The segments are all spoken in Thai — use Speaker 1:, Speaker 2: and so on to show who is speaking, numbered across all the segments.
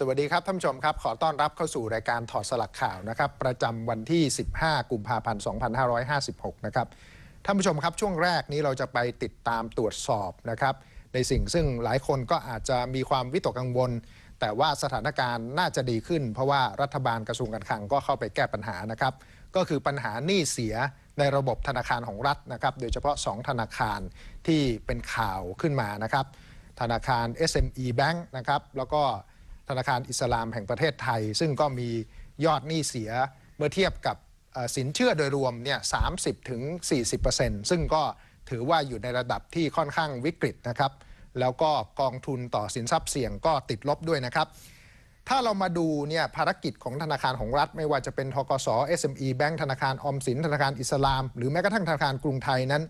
Speaker 1: สวัสดีครับท่านผู้ชมครับ ขอต้อนรับเข้าสู่รายการถอดสลักข่าวนะครับ ประจำวันที่ 15 กุมภาพันธ์ 2556 นะครับท่านผู้ชมครับช่วงแรกนี้เราจะไปติดตามตรวจสอบนะครับ ในสิ่งซึ่งหลายคนก็อาจจะมีความวิตกกังวล แต่ว่าสถานการณ์น่าจะดีขึ้น เพราะว่ารัฐบาลกระทรวงการคลังก็เข้าไปแก้ปัญหานะครับ ก็คือปัญหาหนี้เสียในระบบธนาคารของรัฐนะครับ โดยเฉพาะ 2 ธนาคารที่เป็นข่าวขึ้นมานะครับ ธนาคาร SME Bank นะครับแล้วก็ ธนาคารอิสลามแห่งประเทศไทย ซึ่งก็มียอดหนี้เสียเมื่อเทียบกับสินเชื่อโดยรวมเนี่ย30ถึง40 ซึ่งก็ถือว่าอยู่ในระดับที่ค่อนข้างวิกฤตนะครับ แล้วก็กองทุนต่อสินทรัพย์เสี่ยงก็ติดลบด้วยนะครับ ถ้าเรามาดูเนี่ยภารกิจของธนาคารของรัฐ ไม่ว่าจะเป็นทกส SME Bank ธนาคารออมสินธนาคารอิสลาม หรือแม้กระทั่งธนาคารกรุงไทยนั้น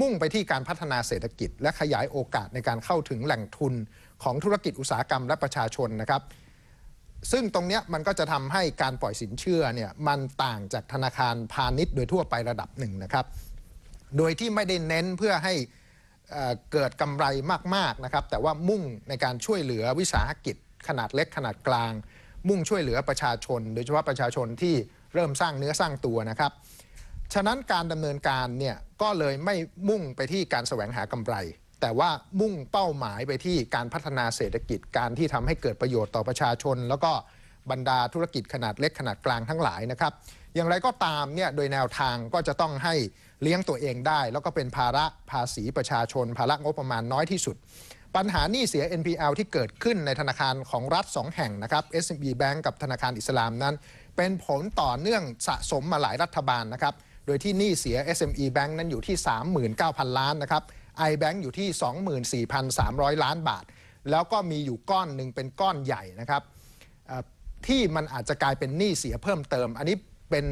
Speaker 1: มุ่งไปที่การพัฒนาเศรษฐกิจ และขยายโอกาสในการเข้าถึงแหล่งทุนของธุรกิจอุตสาหกรรมและประชาชนนะครับ ซึ่งตรงนี้มันก็จะทำให้การปล่อยสินเชื่อเนี่ยมันต่างจากธนาคารพาณิชย์โดยทั่วไประดับหนึ่งนะครับ โดยที่ไม่ได้เน้นเพื่อให้เอ่อเกิดกำไรมากๆนะครับแต่ว่ามุ่งในการช่วยเหลือวิสาหกิจ ขนาดเล็กขนาดกลาง มุ่งช่วยเหลือประชาชน โดยเฉพาะประชาชนที่เริ่มสร้างเนื้อสร้างตัวนะครับ ฉะนั้นการดำเนินการเนี่ยก็เลยไม่มุ่งไปที่การแสวงหากำไร แต่ว่ามุ่งเป้าหมายไปที่การพัฒนาเศรษฐกิจการที่ทำให้เกิดประโยชน์ต่อประชาชน แล้วก็บรรดาธุรกิจขนาดเล็กขนาดกลางทั้งหลายนะครับ อย่างไรก็ตามเนี่ยโดยแนวทางก็จะต้องให้เลี้ยงตัวเองได้ แล้วก็เป็นภาระภาษีประชาชน ภาระงบประมาณน้อยที่สุด ปัญหานี้เสีย NPL ที่เกิดขึ้นในธนาคารของรัฐ 2 แห่งนะครับ SMB Bank กับธนาคารอิสลามนั้น เป็นผลต่อเนื่องสะสมมาหลายรัฐบาลนะครับ โดยที่หนี้เสีย SME Bank นั้นอยู่ที่ 39,000 ล้านนะครับ iBank อยู่ที่ 24,300 ล้านบาท แล้วก็มีอยู่ก้อนหนึ่งเป็นก้อนใหญ่นะครับที่มันอาจจะกลายเป็นหนี้เสียเพิ่มเติม อันนี้เป็น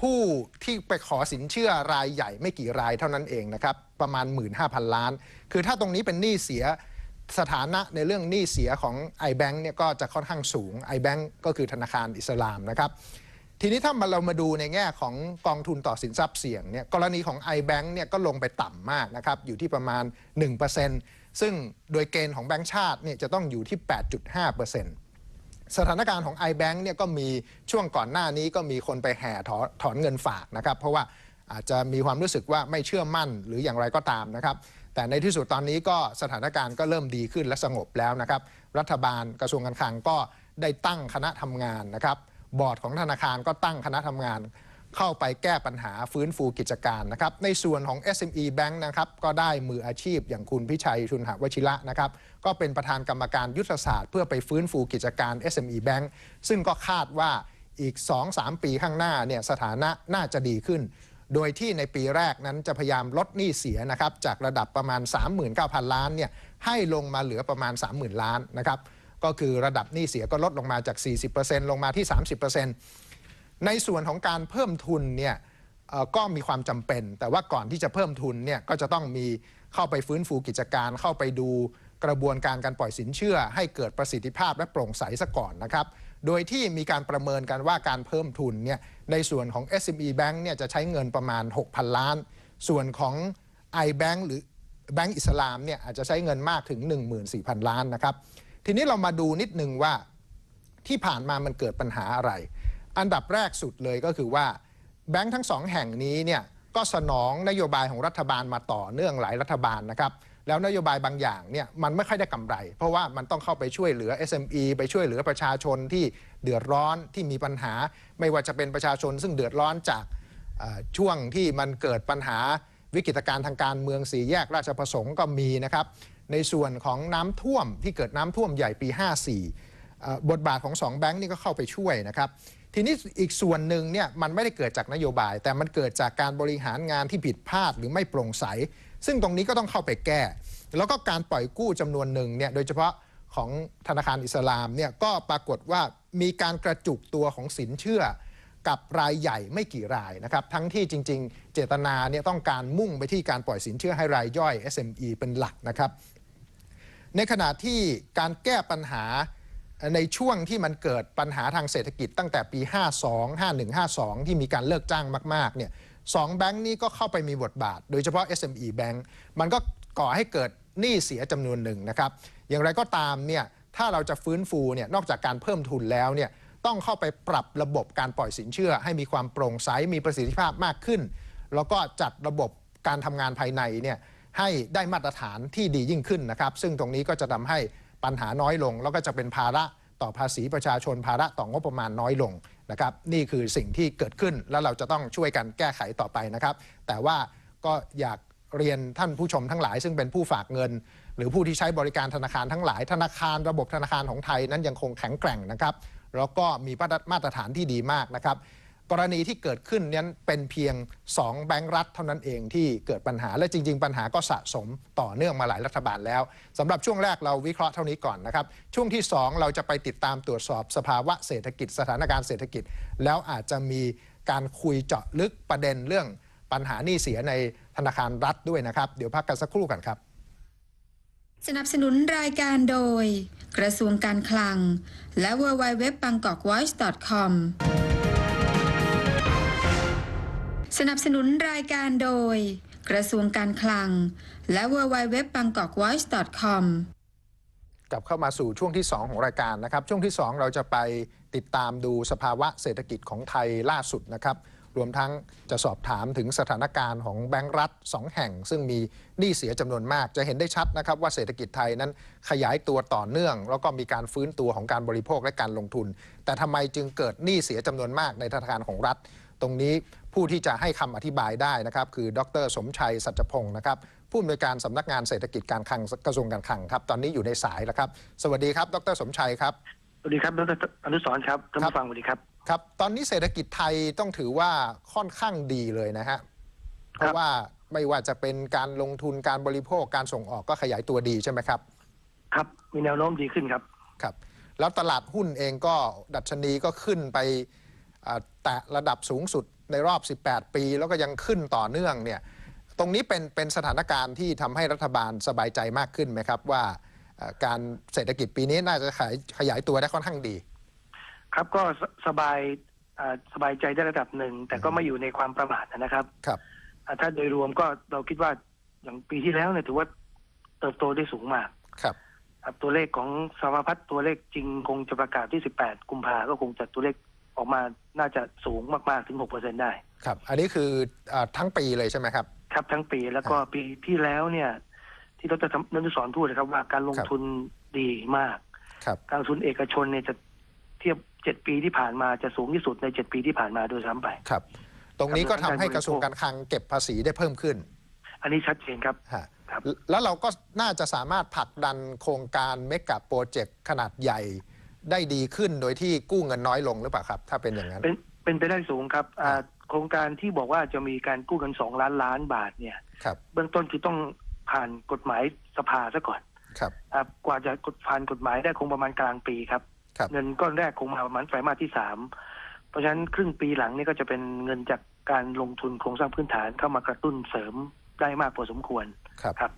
Speaker 1: ผู้ที่ไปขอสินเชื่อรายใหญ่ไม่กี่รายเท่านั้นเองนะครับ ประมาณ 15,000 ล้าน คือถ้าตรงนี้เป็นหนี้เสียสถานะในเรื่องหนี้เสียของ iBank เนี่ยก็จะค่อนข้างสูง iBank ก็คือธนาคารอิสลามนะครับ ทีนี้ถ้ามาเรามาดูในแง่ของกองทุนต่อสินทรัพย์เสี่ยงเนี่ยกรณีของ iBank เนี่ยก็ลงไปต่ำมากนะครับอยู่ที่ประมาณ 1%ซึ่งโดยเกณฑ์ของแบงก์ชาติเนี่ยจะต้องอยู่ที่ 8.5%สถานการณ์ของ iBank เนี่ยก็มีช่วงก่อนหน้านี้ก็มีคนไปแห่ถอถอนเงินฝากนะครับ เพราะว่าอาจจะมีความรู้สึกว่าไม่เชื่อมั่นหรืออย่างไรก็ตามนะครับแต่ในที่สุดตอนนี้ก็สถานการณ์ก็เริ่มดีขึ้นและสงบแล้วนะครับรัฐบาลกระทรวงการคลังก็ได้ตั้งคณะทำงานนะครับ บอร์ดของธนาคารก็ตั้งคณะทำงาน เข้าไปแก้ปัญหาฟื้นฟูกิจการนะครับ ในส่วนของ SME Bank นะครับก็ได้มืออาชีพอย่างคุณพิชัยชุนหวชิระนะครับ ก็เป็นประธานกรรมการยุทธศาสตร์ เพื่อไปฟื้นฟูกิจการ SME Bank ซึ่งก็คาดว่าอีก 2-3 ปีข้างหน้าเนี่ยสถานะน่าจะดีขึ้น โดยที่ในปีแรกนั้นจะพยายามลดหนี้เสียนะครับจากระดับประมาณ 39,000 ล้านเนี่ยให้ลงมาเหลือประมาณ 30,000 ล้านนะครับ ก็คือระดับหนี้เสียก็ลดลงมาจาก 40%ลงมาที่ 30%ในส่วนของการเพิ่มทุนเนี่ยก็มีความจำเป็น แต่ว่าก่อนที่จะเพิ่มทุนเนี่ยก็จะต้องมีเข้าไปฟื้นฟูกิจการเข้าไปดูกระบวนการการปล่อยสินเชื่อ ให้เกิดประสิทธิภาพและโปร่งใสซะก่อนนะครับ โดยที่มีการประเมินกันว่าการเพิ่มทุนเนี่ยในส่วนของ SME Bank เนี่ยจะใช้เงินประมาณ 6,000 ล้าน ส่วนของ iBank หรือแบงก์อิสลามเนี่ยอาจจะใช้เงินมากถึง 14,000 ล้านนะครับ ทีนี้เรามาดูนิดนึงว่าที่ผ่านมามันเกิดปัญหาอะไร อันดับแรกสุดเลยก็คือว่าแบงค์ทั้งสองแห่งนี้เนี่ยก็สนองนโยบายของรัฐบาลมาต่อเนื่องหลายรัฐบาลนะครับแล้วนโยบายบางอย่างเนี่ยมันไม่ค่อยได้กำไร เพราะว่ามันต้องเข้าไปช่วยเหลือ SME ไปช่วยเหลือประชาชนที่เดือดร้อนที่มีปัญหา ไม่ว่าจะเป็นประชาชนซึ่งเดือดร้อนจากช่วงที่มันเกิดปัญหาวิกฤตการณ์ทางการเมืองสี่แยกราชประสงค์ก็มีนะครับ ในส่วนของน้ำท่วมที่เกิดน้ำท่วมใหญ่ปี 54เอ่บทบาทของสองแบงค์นี่ก็เข้าไปช่วยนะครับ ทีนี้อีกส่วนหนึ่งเนี่ยมันไม่ได้เกิดจากนโยบาย แต่มันเกิดจากการบริหารงานที่ผิดพลาดหรือไม่โปร่งใส ซึ่งตรงนี้ก็ต้องเข้าไปแก้ แล้วก็การปล่อยกู้จำนวนหนึ่งเนี่ยโดยเฉพาะของธนาคารอิสลามเนี่ยก็ปรากฏว่ามีการกระจุกตัวของสินเชื่อกับรายใหญ่ไม่กี่รายนะครับ ทั้งที่จริง ๆ เจตนาเนี่ยต้องการมุ่งไปที่การปล่อยสินเชื่อให้รายย่อย SME เป็นหลักนะครับ ในขณะที่การแก้ปัญหาในช่วงที่มันเกิดปัญหาทางเศรษฐกิจตั้งแต่ปี 52 51 52 ที่มีการเลิกจ้างมากๆเนี่ยสองแบงค์นี้ก็เข้าไปมีบทบาท โดยเฉพาะ SME Bank มันก็ก่อให้เกิดหนี้เสียจำนวนหนึ่งนะครับ อย่างไรก็ตามเนี่ยถ้าเราจะฟื้นฟูเนี่ยนอกจากการเพิ่มทุนแล้วเนี่ยต้องเข้าไปปรับระบบการปล่อยสินเชื่อ ให้มีความโปร่งใสมีประสิทธิภาพมากขึ้น แล้วก็จัดระบบการทำงานภายในเนี่ย ให้ได้มาตรฐานที่ดียิ่งขึ้นนะครับ ซึ่งตรงนี้ก็จะทำให้ปัญหาน้อยลง แล้วก็จะเป็นภาระต่อภาษีประชาชนภาระต่องบประมาณน้อยลงนะครับ นี่คือสิ่งที่เกิดขึ้นแล้วเราจะต้องช่วยกันแก้ไขต่อไปนะครับ แต่ว่าก็อยากเรียนท่านผู้ชมทั้งหลาย ซึ่งเป็นผู้ฝากเงิน หรือผู้ที่ใช้บริการธนาคารทั้งหลาย ธนาคารระบบธนาคารของไทยนั้นยังคงแข็งแกร่งนะครับ แล้วก็มีมาตรฐานที่ดีมากนะครับ กรณีที่เกิดขึ้นนั้นเป็นเพียง 2 แบงก์รัฐเท่านั้นเองที่เกิดปัญหาและจริง ๆ ปัญหาก็สะสมต่อเนื่องมาหลายรัฐบาลแล้วสำหรับช่วงแรกเราวิเคราะห์เท่านี้ก่อนนะครับ ช่วงที่ 2 เราจะไปติดตามตรวจสอบสภาวะเศรษฐกิจ สถานการณ์เศรษฐกิจ แล้วอาจจะมีการคุยเจาะลึกประเด็นเรื่องปัญหาหนี้เสียในธนาคารรัฐด้วยนะครับเดี๋ยวพักกันสักครู่กันครับ
Speaker 2: สนับสนุนรายการโดย กระทรวงการคลัง และ w w w b a n g k o k v o i c e c o m สนับสนุนรายการโดย กระทรวงการคลัง และ w w w b a n g k o k v o i c e c o m
Speaker 1: กลับเข้ามาสู่ช่วงที่ 2 ของรายการนะครับ ช่วงที่ 2 เราจะไปติดตามดูสภาวะเศรษฐกิจของไทยล่าสุดนะครับ รวมทั้งจะสอบถามถึงสถานการณ์ของแบงก์รัฐ 2 แห่ง ซึ่งมีหนี้เสียจำนวนมาก จะเห็นได้ชัดนะครับว่าเศรษฐกิจไทยนั้นขยายตัวต่อเนื่อง แล้วก็มีการฟื้นตัวของการบริโภคและการลงทุน แต่ทำไมจึงเกิดหนี้เสียจำนวนมากในธนาคารของรัฐ ตรงนี้ ผู้ที่จะให้คำอธิบายได้นะครับคือดร สมชัยสัจพงศ์นะครับผู้อำนวยการสำนักงานเศรษฐกิจการคลังกระทรวงการคลังครับ ตอนนี้อยู่ในสายแล้วครับ สวัสดีครับ ดร สมชัยครับ
Speaker 3: สวัสดีครับดรอนุสรณ์ครับท่าน
Speaker 1: ครับ
Speaker 3: ผู้ฟังสวัสดีครับ
Speaker 1: ครับ ตอนนี้เศรษฐกิจไทยต้องถือว่าค่อนข้างดีเลยนะฮะเพราะว่าไม่ว่าจะเป็นการลงทุนการบริโภคการส่งออกก็ขยายตัวดีใช่ไหมครับ
Speaker 3: ครับมีแนวโน้มดีขึ้นครับ
Speaker 1: ครับ แล้วตลาดหุ้นเองก็ดัชนีก็ขึ้นไปอ่าแตะระดับสูงสุด ในรอบ 18 ปี แล้วก็ยังขึ้นต่อเนื่องเนี่ยตรงนี้เป็นเป็นสถานการณ์ที่ทำให้รัฐบาลสบายใจมากขึ้นไหมครับ ว่าเอ่อการเศรษฐกิจปีนี้น่าจะขยายขยายตัวได้ค่อนข้างดี
Speaker 3: ครับก็สสบายอ่าสบายใจได้ระดับหนึ่ง แต่ก็ไม่อยู่ในความประมาทนะครับ
Speaker 1: ครับ
Speaker 3: อ่าถ้าโดยรวมก็เราคิดว่าอย่างปีที่แล้วเนี่ยถือว่าเติบโตได้สูงมาก
Speaker 1: ครับ
Speaker 3: ครับตัวเลขของสภาพัฒน์ตัวเลขจริงคงจะประกาศที่ 18 กุมภาก็คงจะตัวเลข ออกมาน่าจะสูงมาก ๆ ถึง 6%ได้
Speaker 1: ครับ อันนี้คืออาทั้งปีเลยใช่ไหมครับ
Speaker 3: ครับทั้งปีแล้วก็ปีที่แล้วเนี่ย ที่ดรนนุสรณ์พูดนะครับว่าการลง
Speaker 1: ครับ
Speaker 3: ทุนดีมาก
Speaker 1: ครับ
Speaker 3: การลงทุนเอกชนเนี่ยจะเทียบเจ็ดปีที่ผ่านมาจะสูงที่สุดในเจ็ดปีที่ผ่านมาโดยซ้ำไป
Speaker 1: ครับ ตรงนี้ก็ทำให้กระทรวง
Speaker 3: การบริโภค
Speaker 1: การคลังเก็บภาษีได้เพิ่มขึ้น
Speaker 3: อันนี้ชัดเจนครับ
Speaker 1: ฮะ
Speaker 3: ครับ
Speaker 1: แล้วเราก็น่าจะสามารถผลักดันโครงการเมกะโปรเจกต์ขนาดใหญ่ ได้ดีขึ้นโดยที่กู้เงินน้อยลงหรือเปล่าครับ ถ้าเป็นอย่างนั้น
Speaker 3: เป็นเป็นไปได้สูงครับอ่า
Speaker 1: ครับ
Speaker 3: โครงการที่บอกว่าจะมีการกู้กันสองล้านล้านบาทเนี่ย
Speaker 1: ครับ
Speaker 3: เบื้องต้นคือต้องผ่านกฎหมายสภาซะก่อน
Speaker 1: ครับ
Speaker 3: อ่ากว่าจะกดผ่านกฎหมายได้คงประมาณกลางปีครับ
Speaker 1: ครับ
Speaker 3: เงินก้อนแรกคงมาประมาณไตรมาสที่สามเพราะฉะนั้นครึ่งปีหลังนี่ก็จะเป็นเงินจากการลงทุนโครงสร้างพื้นฐานเข้ามากระตุ้นเสริมได้มากพอสมควร
Speaker 1: ครับ
Speaker 3: ครับ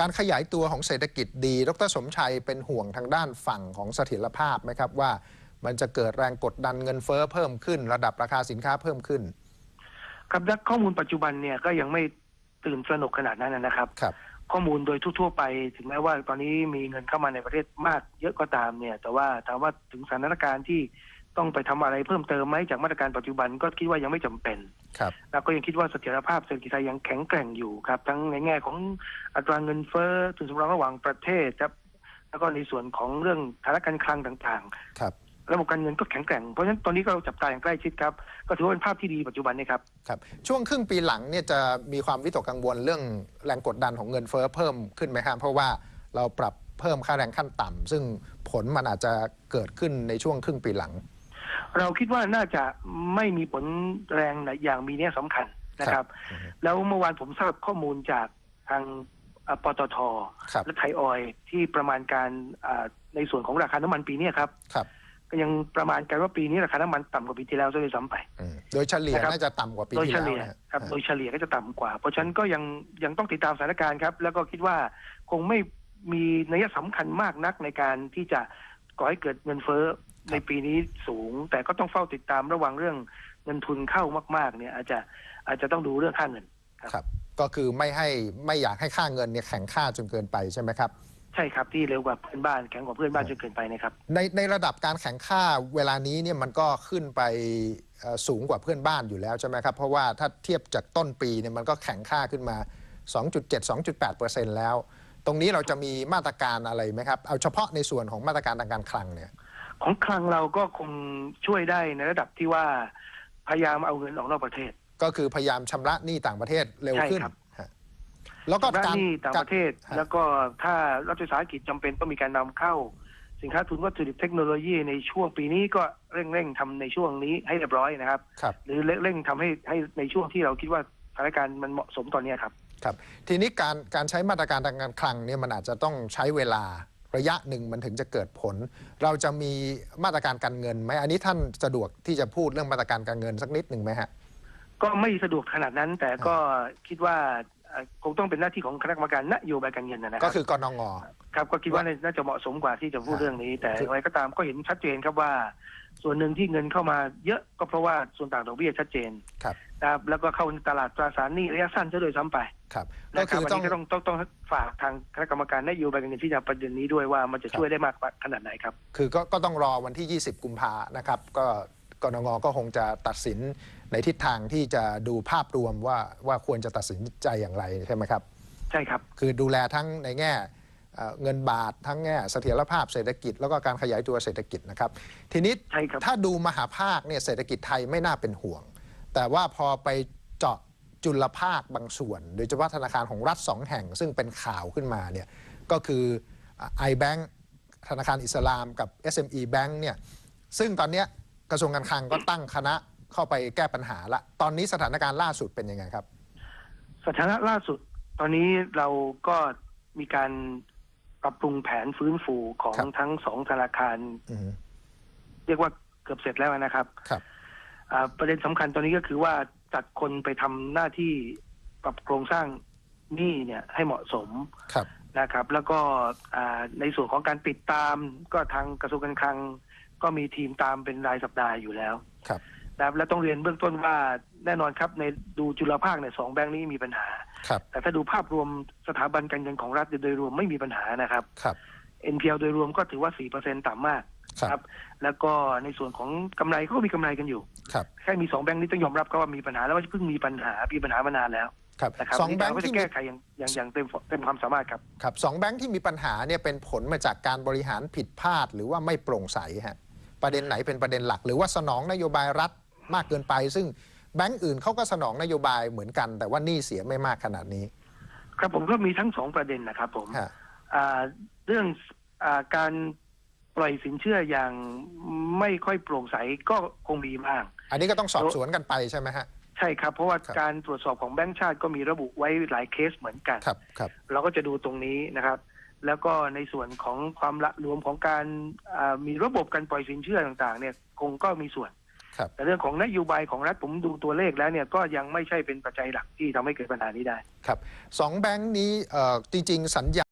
Speaker 1: การขยายตัวของเศรษฐกิจดี ดรสมชัยเป็นห่วงทางด้านฝั่งของเสถียรภาพไหมครับว่า มันจะเกิดแรงกดดันเงินเฟ้อเพิ่มขึ้น ระดับราคาสินค้าเพิ่มขึ้น
Speaker 3: ครับและข้อมูลปัจจุบันเนี่ยก็ยังไม่ตื่นตระหนกขนาดนั้นนะครับ
Speaker 1: ครับ
Speaker 3: ข้อมูลโดยทั่ว ๆ ไป ถึงแม้ว่าตอนนี้มีเงินเข้ามาในประเทศมากเยอะก็ตามเนี่ย แต่ว่าถามว่าถึงสถานการณ์ที่ ต้องไปทำอะไรเพิ่มเติมไหมจากมาตรการปัจจุบันก็คิดว่ายังไม่จำเป็น
Speaker 1: ครับ
Speaker 3: แล้วก็ยังคิดว่าเสถียรภาพเศรษฐกิจไทยยังแข็งแกร่งอยู่ครับ ทั้งในแง่ของอัตราเงินเฟ้อทุนสำรองระหว่างประเทศครับแล้วก็ในส่วนของเรื่องฐานะการคลังต่าง
Speaker 1: ครับ
Speaker 3: ๆระบบการเงินก็แข็งแกร่ง เพราะฉะนั้นตอนนี้ก็เราจับตาอย่างใกล้ชิดครับ ก็ถือว่าเป็นภาพที่ดีปัจจุบันนี้ครับ
Speaker 1: ครับ ช่วงครึ่งปีหลังเนี่ยจะมีความวิตกกังวลเรื่องแรงกดดันของเงินเฟ้อเพิ่มขึ้นไหมครับ เพราะว่าเราปรับเพิ่มค่าแรงขั้นต่ำซึ่งผลมันอาจจะเกิดขึ้นในช่วงครึ่งปีหลัง
Speaker 3: เราคิดว่าน่าจะไม่มีผลแรงอย่างมีนัยสำคัญนะครับ
Speaker 1: อือฮึ
Speaker 3: แล้วเมื่อวานผมทราบข้อมูลจากทางอ่าปตท
Speaker 1: ครับ
Speaker 3: และไทยออยล์ที่ประมาณการอ่าในส่วนของราคาน้ำมันปีนี้ครับ
Speaker 1: ครับ
Speaker 3: ก็ยังประมาณกันว่าปีนี้ราคาน้ำมันต่ำกว่าปีที่แล้วซะด้วยซ้ำไป
Speaker 1: อืมโดยเฉลี่ย
Speaker 3: นะครับ
Speaker 1: น่าจะต่ำกว่าปี
Speaker 3: โดย
Speaker 1: ที่
Speaker 3: เฉ
Speaker 1: แล้ว
Speaker 3: ลี่ย
Speaker 1: นะฮะ
Speaker 3: ครับ โดยเฉลี่ยก็จะต่ำกว่า เพราะฉะนั้นก็ยังยังต้องติดตามสถานการณ์ครับ แล้วก็คิดว่าคงไม่มีนัยสำคัญมากนักในการที่จะก่อให้เกิดเงินเฟ้อ ในปีนี้สูง แต่ก็ต้องเฝ้าติดตามระวังเรื่องเงินทุนเข้ามากๆ เนี่ยอาจจะอาจจะต้องดูเรื่องค่าเงิน
Speaker 1: ครับ ก็คือไม่ให้ไม่อยากให้ค่าเงินเนี่ยแข็งค่าจนเกินไปใช่ไหมครับ
Speaker 3: ใช่ครับที่เร็วกว่าเพื่อนบ้านแข็งกว่าเพื่อนบ้านจนเกินไปนะครับ
Speaker 1: ในในระดับการแข่งค่าเวลานี้เนี่ยมันก็ขึ้นไปเอ่อสูงกว่าเพื่อนบ้านอยู่แล้วใช่ไหมครับ เพราะว่าถ้าเทียบจากต้นปีเนี่ยมันก็แข่งค่าขึ้นมา 2.7 2.8แล้ว ตรงนี้เราจะมีมาตรการอะไรไหมครับ เอาเฉพาะในส่วนของมาตรการทางการคลังเนี่ย
Speaker 3: ของคลังเราก็คงช่วยได้ในระดับที่ว่าพยายามเอาเงินออกนอกประเทศ
Speaker 1: ก็คือพยายามชำระหนี้ต่างประเทศเร็วขึ้น
Speaker 3: ใช่ครับ
Speaker 1: ฮะแล้วก็
Speaker 3: ชำระ
Speaker 1: การ
Speaker 3: หนี้ต่างประเทศ
Speaker 1: ฮะ
Speaker 3: แล้วก็ถ้ารัฐวิสาหกิจจำเป็นต้องมีการนำเข้า สินค้าทุนวัตถุดิบเทคโนโลยีในช่วงปีนี้ก็เร่งเร่งๆทำในช่วงนี้ให้เรียบร้อยนะครับ
Speaker 1: ครับ
Speaker 3: หรือเร่งทำให้ให้ในช่วงที่เราคิดว่าสถานการณ์มันเหมาะสมตอนเนี้ยครับ
Speaker 1: ครับ ทีนี้การการใช้มาตรการทางการคลังเนี่ยมันอาจจะต้องใช้เวลา ระยะหนึ่งมันถึงจะเกิดผล เราจะมีมาตรการการเงินไหมอันนี้ท่านสะดวกที่จะพูดเรื่องมาตรการการเงินสักนิดหนึ่งไหมฮะ
Speaker 3: ก็ไม่สะดวกขนาดนั้น แต่ก็คิดว่าเอ่อคงต้องเป็นหน้าที่ของคณะกรรมการนโยบายการเงินนะนะค
Speaker 1: ก็
Speaker 3: รับ
Speaker 1: คือกนง
Speaker 3: ครับก็คิดว่าน่าจะเหมาะสมกว่าที่จะพูด
Speaker 1: ครับ
Speaker 3: เรื่องนี้ แต่
Speaker 1: คือ
Speaker 3: อะไรก็ตามก็เห็นชัดเจนครับว่า ส่วนหนึ่งที่เงินเข้ามาเยอะก็เพราะว่าส่วนต่างดอกเบี้ยชัดเจน
Speaker 1: ครับ
Speaker 3: นะครับแล้วก็เข้าตลาดตราสารหนี้ระยะสั้นซะโดวยซ้ำไป
Speaker 1: ครับก็
Speaker 3: นะค
Speaker 1: คื
Speaker 3: รับ
Speaker 1: อ
Speaker 3: อัน
Speaker 1: ต้อง
Speaker 3: นี้ก็ต้องต้องต้องฝากทางคณะกรรมการนโยบายการเงินที่จะประเด็นนี้ด้วยว่ามันจะช่วยได้มากขนาดไหนครับ
Speaker 1: คือก็ก็ต้องรอวันที่ 20 กุมภานะครับ ก็กนงก็คงจะตัดสินในทิศทางที่จะดูภาพรวมว่าว่าควรจะตัดสินใจอย่างไรใช่ไหมครับ
Speaker 3: ใช่ครับ
Speaker 1: คือดูแลทั้งในแง่เอ่อเงินบาททั้งแง่เสถียรภาพเศรษฐกิจ แล้วก็การขยายตัวเศรษฐกิจนะครับ ทีนี้
Speaker 3: ใช่ครับ
Speaker 1: ถ้าดูมหาภาคเนี่ยเศรษฐกิจไทยไม่น่าเป็นห่วง แต่ว่าพอไปเจาะ จุลภาคบางส่วน โดยเฉพาะธนาคารของรัฐสองแห่ง ซึ่งเป็นข่าวขึ้นมาเนี่ยก็คือ iBank ธนาคารอิสลามกับ SME Bank เนี่ยซึ่งตอนเนี้ยกระทรวงการคลังก็ตั้งคณะเข้าไปแก้ปัญหาละ ตอนนี้สถานการณ์ล่าสุดเป็นยังไงครับ
Speaker 3: สถานะล่าสุด ตอนนี้เราก็มีการปรับปรุงแผนฟื้นฟูของ
Speaker 1: ครับ
Speaker 3: ทั้งสองธนาคาร
Speaker 1: อืม
Speaker 3: เรียกว่าเกือบเสร็จแล้วนะครับ
Speaker 1: ครับ
Speaker 3: อ่าประเด็นสำคัญตอนนี้ก็คือว่า จัดคนไปทำหน้าที่ปรับโครงสร้างหนี้เนี่ยให้เหมาะสม
Speaker 1: ครับ
Speaker 3: นะครับ แล้วก็อ่าในส่วนของการติดตามก็ทางกระทรวงการคลัง ก็มีทีมตามเป็นรายสัปดาห์อยู่แล้ว
Speaker 1: ครับ
Speaker 3: นะครับและต้องเรียนเบื้องต้นว่าแน่นอนครับในดูจุลภาคเนี่ยสองแบงค์นี้มีปัญหา
Speaker 1: ครับ
Speaker 3: แต่ถ้าดูภาพรวมสถาบันการเงินของรัฐโดยรวมไม่มีปัญหานะครับ
Speaker 1: ครับ
Speaker 3: NPL โดยรวมก็ถือว่า4%ต่ำมาก
Speaker 1: ครับ
Speaker 3: แล้วก็ในส่วนของกำไรเขาก็มีกำไรกันอยู่
Speaker 1: ครับ
Speaker 3: แค่มีสองแบงค์นี้ต้องยอมรับก็ว่ามีปัญหาแล้วว่าเพิ่งมีปัญหามีปัญหามานานแล้ว
Speaker 1: ครับ
Speaker 3: นะครับ
Speaker 1: สองแบง
Speaker 3: นี้
Speaker 1: ค์
Speaker 3: เราก็จะ
Speaker 1: ที่มี
Speaker 3: แก้ไขอย่างอย่างอย่างเต็มเต็มความสามารถครับ
Speaker 1: ครับสองแบงค์ที่มีปัญหาเนี่ยเป็นผลมาจากการบริหารผิดพลาดหรือว่าไม่โปร่งใสฮะประเด็นไหนเป็นประเด็นหลัก หรือว่าสนองนโยบายรัฐมากเกินไป ซึ่งแบงค์อื่นเขาก็สนองนโยบายเหมือนกัน แต่ว่าหนี้เสียไม่มากขนาดนี้
Speaker 3: ครับผมก็มีทั้งสองประเด็นนะครับผม
Speaker 1: ฮะ
Speaker 3: อ่าเรื่องอาการ ปล่อยสินเชื่ออย่างไม่ค่อยโปร่งใสก็คงมีบ้าง
Speaker 1: อันนี้ก็ต้องสอบสวนกันไปใช่ไหมฮะ
Speaker 3: ใช่ครับ เพราะว่า
Speaker 1: ครับ
Speaker 3: การตรวจสอบของแบงก์ชาติก็มีระบุไว้หลายเคสเหมือนกัน
Speaker 1: ครับครับ
Speaker 3: เราก็จะดูตรงนี้นะครับ แล้วก็ในส่วนของความละรวมของการอ่ามีระบบการปล่อยสินเชื่อต่างๆ เนี่ยคงก็มีส่วน
Speaker 1: ครับ
Speaker 3: แต่เรื่องของนโยบายของรัฐผมดูตัวเลขแล้วเนี่ยก็ยังไม่ใช่เป็นปัจจัยหลักที่ทำให้เกิดปัญหานี้ได้
Speaker 1: ครับสองแบงค์นี้เอ่อจริง ๆ สัญญา